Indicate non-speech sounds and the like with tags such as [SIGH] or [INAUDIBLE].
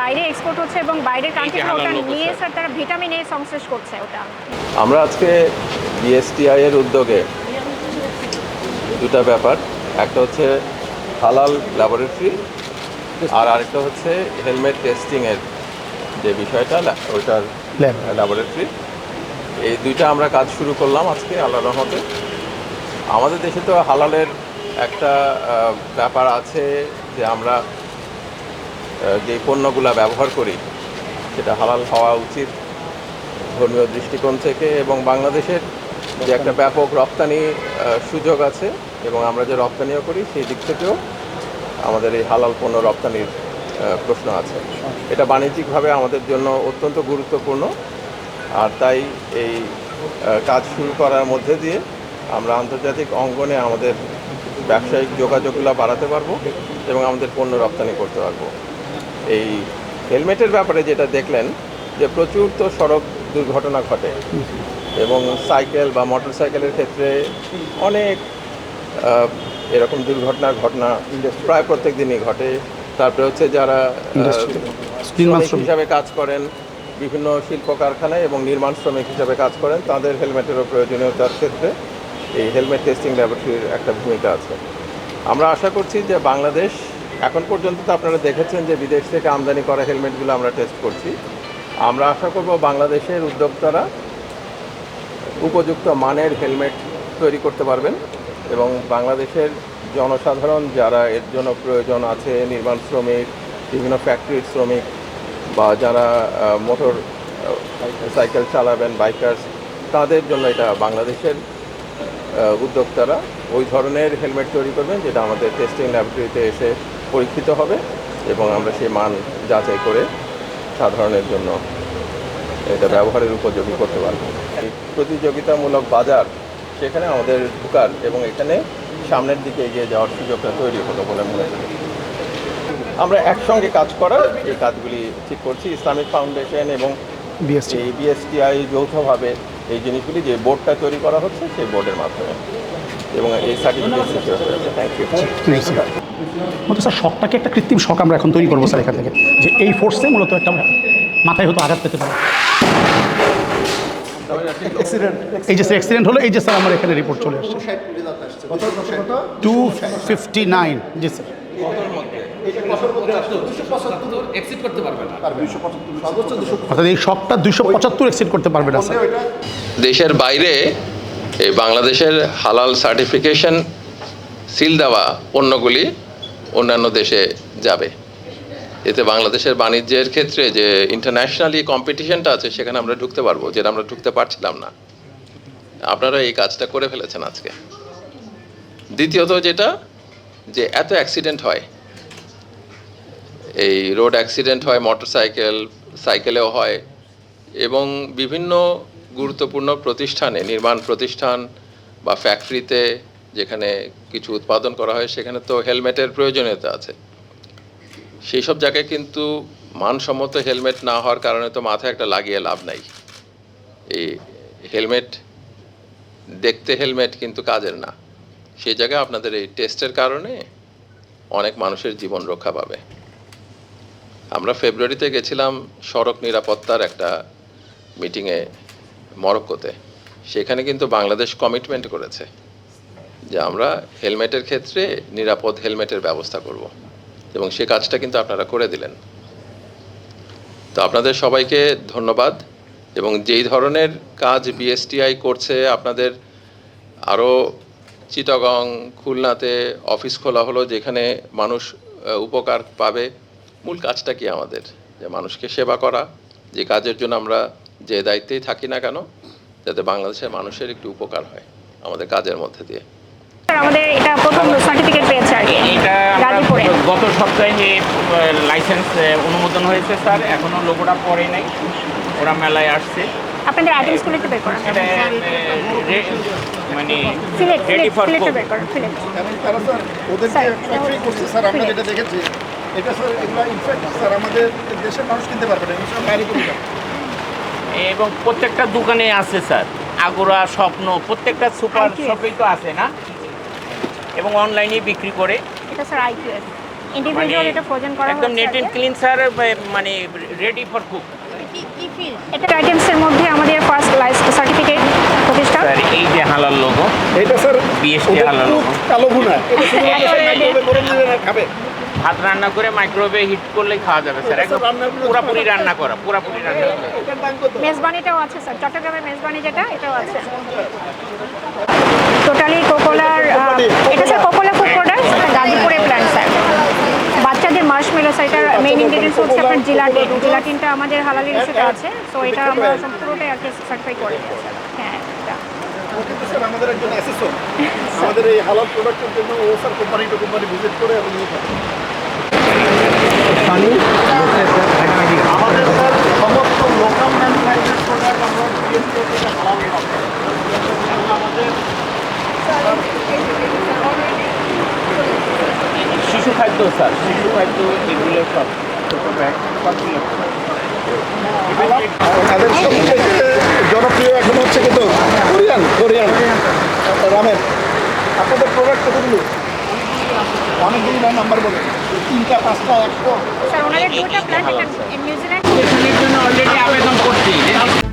বাইরে এক্সপোর্ট হচ্ছে এবং বাইরের কান্ট্রি ওটা নিয়ে স্যার। তারা ভিটামিন এ সংশ্লেষ করছে ওটা। আমরা আজকে বিএসটিআই এর উদ্যোগে দুটা ব্যাপার। একটা হচ্ছে হালাল ল্যাবরেটরি আর আরেকটা হচ্ছে হেলমেট টেস্টিংয়ের যে বিষয়টা ওইটার ল্যাবরেটরি এই দুইটা আমরা কাজ শুরু করলাম আজকে আল্লাহ রহমতে। আমাদের দেশে তো হালালের একটা ব্যাপার আছে যে আমরা যে পণ্যগুলা ব্যবহার করি, সেটা হালাল হওয়া উচিত ধর্মীয় দৃষ্টিকোণ থেকে এবং বাংলাদেশের যে একটা ব্যাপক রপ্তানি সুযোগ আছে এবং আমরা যে রপ্তানিও করি, সেই দিক থেকেও আমাদের এই হালাল পণ্য রপ্তানির প্রশ্ন আছে। এটা বাণিজ্যিকভাবে আমাদের জন্য অত্যন্ত গুরুত্বপূর্ণ আর তাই এই কাজ শুরু করার মধ্যে দিয়ে আমরা আন্তর্জাতিক অঙ্গনে আমাদের ব্যবসায়িক যোগাযোগগুলো বাড়াতে পারব এবং আমাদের পণ্য রপ্তানি করতে পারব। এই হেলমেটের ব্যাপারে যেটা দেখলেন যে প্রচুর তো সড়ক দুর্ঘটনা ঘটে। এবং সাইকেল বা মোটর সাইকেলের ক্ষেত্রে অনেক এরকম দুর্ঘটনার ঘটনা প্রায় প্রত্যেক দিনই ঘটে। তারপরে হচ্ছে যারা। হিসাবে কাজ করেন বিভিন্ন শিল্প কারখানায় এবং নির্মাণ শ্রমিক হিসাবে কাজ করেন তাদের হেলমেটেরও প্রয়োজনীয়তার ক্ষেত্রে এই হেলমেট টেস্টিং ল্যাবরেটরির একটা ভূমিকা আছে। আমরা আশা করছি যে বাংলাদেশ এখন পর্যন্ত তো আপনারা দেখেছেন যে বিদেশ থেকে আমদানি করা হেলমেটগুলো আমরা টেস্ট করছি। আমরা আশা করব বাংলাদেশের উদ্যোক্তারা উপযুক্ত মানের হেলমেট তৈরি করতে পারবেন এবং বাংলাদেশের জনসাধারণ যারা এর জন্য প্রয়োজন আছে, নির্মাণ শ্রমিক, বিভিন্ন ফ্যাক্টরির শ্রমিক বা যারা মোটর সাইকেল চালাবেন বাইকার্স তাদের জন্য এটা বাংলাদেশের উদ্যোক্তারা ওই ধরনের হেলমেট তৈরি করবেন যেটা আমাদের টেস্টিং ল্যাবরেটরিতে এসে পরীক্ষিত হবে এবং আমরা সেই মান যাচাই করে সাধারণের জন্য এটা ব্যবহারের উপযোগী করতে পারব। প্রতিযোগিতামূলক বাজার সেখানে আমাদের ঢুকার এবং এখানে সামনের দিকে এগিয়ে যাওয়ার সুযোগটা তৈরি হলো বলে মনে করি। আমরা একসঙ্গে কাজ করার এই কাজগুলি ঠিক করছি। ইসলামিক ফাউন্ডেশন এবং বিএসটি এই বিএসটিআই যৌথভাবে এই জিনিসগুলি যে বোর্ডটা তৈরি করা হচ্ছে সেই বোর্ডের মাধ্যমে এবং এই সার্টিফিকেট থ্যাংক ইউ মতো স্যার শখটাকে একটা কৃত্রিম শখ আমরা এখন তৈরি করব স্যার এখান থেকে। যে এই ফোর্সে মূলত একটা মাথায় হয়তো আঘাত পেতে পারে। এই যে স্যার অ্যাক্সিডেন্ট হলো এই যে স্যার আমার এখানে রিপোর্ট চলে আসছে। Two fifty nine G sir exit করতে পারবে না অর্থাৎ এই শখটা পঁচাত্তর করতে পারবে না স্যার দেশের বাইরে এই বাংলাদেশের হালাল সার্টিফিকেশন সিল দেওয়া পণ্যগুলি অন্যান্য দেশে যাবে। এতে বাংলাদেশের বাণিজ্যের ক্ষেত্রে যে ইন্টারন্যাশনালি কম্পিটিশনটা আছে, সেখানে আমরা ঢুকতে পারব, যেটা আমরা ঢুকতে পারছিলাম না। আপনারা এই কাজটা করে ফেলেছেন আজকে। দ্বিতীয়ত যেটা, যে এত অ্যাক্সিডেন্ট হয়। এই রোড অ্যাক্সিডেন্ট হয় মোটরসাইকেল সাইকেলেও হয়, এবং বিভিন্ন গুরুত্বপূর্ণ প্রতিষ্ঠানে, নির্মাণ প্রতিষ্ঠান বা ফ্যাক্টরিতে যেখানে কিছু উৎপাদন করা হয়, সেখানে তো হেলমেটের প্রয়োজনীয়তা আছে। সেই সব জায়গায় কিন্তু মানসম্মত হেলমেট না হওয়ার কারণে তো মাথায় একটা লাগিয়ে লাভ নাই। এই হেলমেট, দেখতে হেলমেট কিন্তু কাজের না। সেই জায়গায় আপনাদের এই টেস্টের কারণে অনেক মানুষের জীবন রক্ষা পাবে। আমরা ফেব্রুয়ারিতে গেছিলাম সড়ক নিরাপত্তার একটা মিটিংয়ে মরক্কোতে। সেখানে কিন্তু বাংলাদেশ কমিটমেন্ট করেছে। যে আমরা হেলমেটের ক্ষেত্রে নিরাপদ হেলমেটের ব্যবস্থা করব। এবং সে কাজটা কিন্তু আপনারা করে দিলেন। তো আপনাদের সবাইকে ধন্যবাদ। এবং যেই ধরনের কাজ বিএসটিআই করছে, আপনাদের আরও চিটাগং, খুলনাতে অফিস খোলা হলো, যেখানে মানুষ উপকার পাবে, মূল কাজটা কি আমাদের? যে মানুষকে সেবা করা, যে কাজের জন্য আমরা যে দায়িত্বেই থাকি না কেন, যাতে বাংলাদেশের মানুষের একটু উপকার হয় আমাদের কাজের মধ্যে দিয়ে। আমাদের এটা প্রথম সার্টিফিকেট পেয়েছে আর কি এটা গাজীপুরে। গত সপ্তাহে লাইসেন্স অনুমোদন হয়েছে স্যার এখনও লোগোটা পড়ে নাই। ওরা মেলায় আসছে। আপনাদের বের মানে সিলেক্ট সিলেক্ট বের করেন সিলেক্ট এবং তারা স্যার ওদের ফ্যাক্টরি করছে স্যার আমরা যেটা দেখেছি এটা স্যার এগুলো ইনফ্যাক্ট স্যার আমাদের দেশের মানুষ কিনতে পারবে না এগুলো বাইরে করে এবং প্রত্যেকটা দোকানে আছে স্যার আগোরা স্বপ্ন প্রত্যেকটা সুপার শপেই তো আছে না? এবং অনলাইনে বিক্রি করে। এটা স্যার আইকিউএস ইন্ডিভিজুয়াল এটা ফ্রোজেন করা একদম নেট এন্ড ক্লিন স্যার মানে রেডি ফর কুক এটা আইটেমসের মধ্যে আমাদের ফার্স্ট লাইস সার্টিফিকেট প্রতিষ্ঠা স্যার এই যে হালাল লোগো এটা স্যার ওদের হালাল লোগো। কালো ভুনা। এটা [LAUGHS] শুধুমাত্র এটা স্যার ready। microwave করে নিলে না খাবে। ভাত রান্না করে মাইক্রোওয়েভে হিট করলেই খাওয়া যাবে স্যার। একদম পুরাপুরি রান্না করা পুরাপুরি রান্না মেজবানিটাও আছে স্যার চট্টগ্রামের মেজবানি যেটা এটাও আছে টোটালি কোকোলার এটা স্যার কোকোলা ফুড প্রোডাক্ট গাজীপুরে প্ল্যান্ট স্যার বাচ্চাদের মার্শমেলো স্যার এটার মেইন ইনগ্রিডিয়েন্টস হচ্ছে আপনার জিলাটিন জিলাটিনটা আমাদের হালালি রেসিপি আছে সো এটা আমরা সম্পূর্ণটাই আর কি সার্টিফাই করে হ্যাঁ আমাদের একজন অ্যাসেসর আমাদের এই হালাল প্রোডাক্টের জন্য ও sir company to company visit করে এবং নিয়ে থাকে। আমাদের স্যার সমস্ত লোকাল ম্যানুফ্যাকচার প্রোডাক্ট আমরা বিএসপি থেকে হালাল পাবো এবং আমাদের খাদ্য স্যার। শিশু খাদ্য এগুলো সব ছোটো ব্যাগ সবগুলো তাদের জনপ্রিয় এখন হচ্ছে কিন্তু কোরিয়ান কোরিয়ান। রামেন আপনাদের প্রোডাক্ট কতগুলো? অনেকগুলি না নাম্বার বলে তিনটা পাঁচটা একশো? স্যার ওনাদের দুটো প্ল্যান্ট একটা নিউজিল্যান্ড জন্য অলরেডি